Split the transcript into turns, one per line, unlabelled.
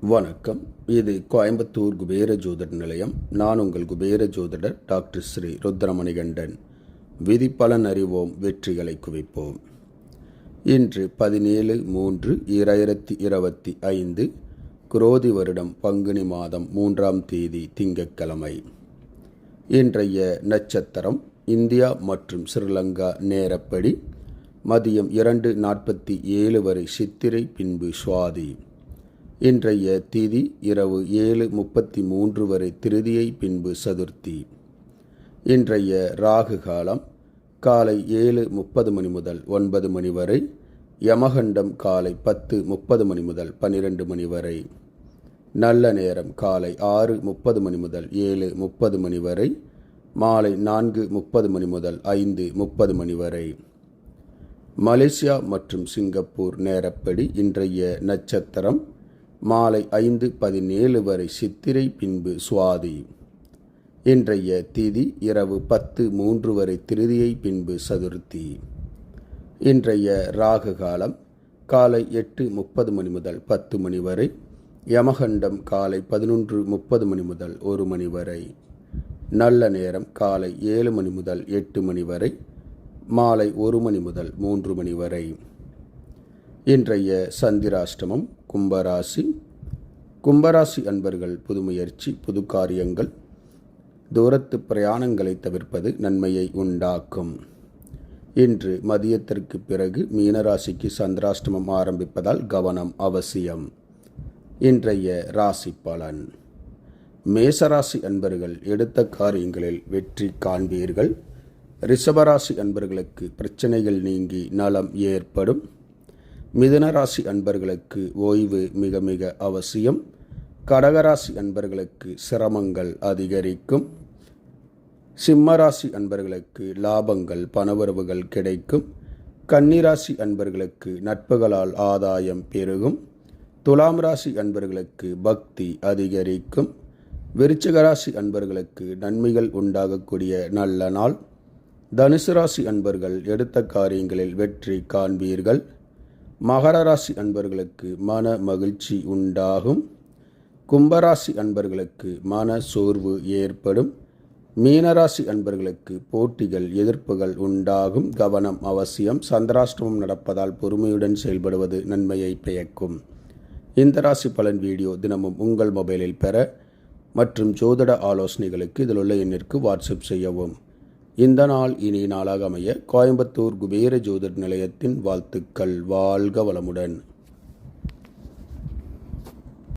வணக்கம். இது கோயம்புத்தூர் குபேர ஜோதிட நிலையம். நான் உங்கள் குபேர ஜோதிடர் டாக்டர் ஸ்ரீ ருத்ரமணிகண்டன். விதிப்பலன் அறிவோம் வெற்றிகளை குவிப்போம். இன்று பதினேழு மூன்று இரண்டாயிரத்தி இருபத்தி ஐந்து குரோதி வருடம் பங்குனி மாதம் மூன்றாம் தேதி திங்கட்கிழமை. இன்றைய நட்சத்திரம் இந்தியா மற்றும் ஸ்ரீலங்கா நேரப்படி மதியம் இரண்டு நாற்பத்தி ஏழு வரை சித்திரை பின்பு சுவாதி. இன்றைய திதி இரவு ஏழு முப்பத்தி மூன்று வரை திருதியை பின்பு சதுர்த்தி. இன்றைய ராகு காலம் காலை ஏழு முப்பது மணி முதல் ஒன்பது மணி வரை யமகண்டம் காலை பத்து முப்பது மணி முதல் பன்னிரெண்டு மணி வரை நல்ல நேரம் காலை ஆறு முப்பது மணி முதல் ஏழு முப்பது மணி வரை மாலை நான்கு முப்பது மணி முதல் ஐந்து முப்பது மணி வரை. மலேசியா மற்றும் சிங்கப்பூர் நேரப்படி இன்றைய நட்சத்திரம் மாலை ஐந்து பதினேழு வரை சித்திரை பின்பு சுவாதி. இன்றைய திதி இரவு பத்து மூன்று வரை திருதியை பின்பு சதுர்த்தி. இன்றைய ராகு காலம் காலை எட்டு முப்பது மணி முதல் பத்து மணி வரை யமகண்டம் காலை பதினொன்று முப்பது மணி முதல் ஒரு மணி வரை நல்ல நேரம் காலை ஏழு மணி முதல் எட்டு மணி வரை மாலை ஒரு மணி முதல் மூன்று மணி வரை. இன்றைய சந்திராஷ்டமம் கும்பராசி. கும்பராசி அன்பர்கள் புது முயற்சி புது காரியங்கள். தூரத்து பிரயாணங்களை தவிர்ப்பது நன்மையை உண்டாக்கும். இன்று மதியத்திற்கு பிறகு மீனராசிக்கு சந்திராஷ்டமம் ஆரம்பிப்பதால் கவனம் அவசியம். இன்றைய ராசி பலன். மேசராசி அன்பர்கள் எடுத்த காரியங்களில் வெற்றி காண்பீர்கள். ரிஷபராசி அன்பர்களுக்கு பிரச்சனைகள் நீங்கி நலம் ஏற்படும். மிதுனராசி அன்பர்களுக்கு ஓய்வு மிக மிக அவசியம். கடகராசி அன்பர்களுக்கு சிரமங்கள் அதிகரிக்கும். சிம்மராசி அன்பர்களுக்கு லாபங்கள் பணவரவுகள் கிடைக்கும். கன்னிராசி அன்பர்களுக்கு நட்புகளால் ஆதாயம் பெருகும். துலாம் ராசி அன்பர்களுக்கு பக்தி அதிகரிக்கும். விருச்சிகராசி அன்பர்களுக்கு நன்மைகள் உண்டாகக்கூடிய நல்ல நாள். தனுசு ராசி அன்பர்கள் எடுத்த காரியங்களில் வெற்றி காண்பீர்கள். மகர ராசி அன்பர்களுக்கு மன மகிழ்ச்சி உண்டாகும். கும்பராசி அன்பர்களுக்கு மன சோர்வு ஏற்படும். மீனராசி அன்பர்களுக்கு போட்டிகள் எதிர்ப்புகள் உண்டாகும். கவனம் அவசியம். சந்திராஷ்டமம் நடப்பதால் பொறுமையுடன் செயல்படுவது நன்மையை பயக்கும். இந்த ராசி பலன் வீடியோ தினமும் உங்கள் மொபைலில் பெற மற்றும் ஜோதிட ஆலோசனைகளுக்கு இதில் உள்ள எண்ணிற்கு வாட்ஸ்அப் செய்யவும். இந்த நாள் இனி நாளாக அமைய கோயம்புத்தூர் குபேர ஜோதிட நிலையத்தின் வாழ்த்துக்கள். வாழ்க வளமுடன்.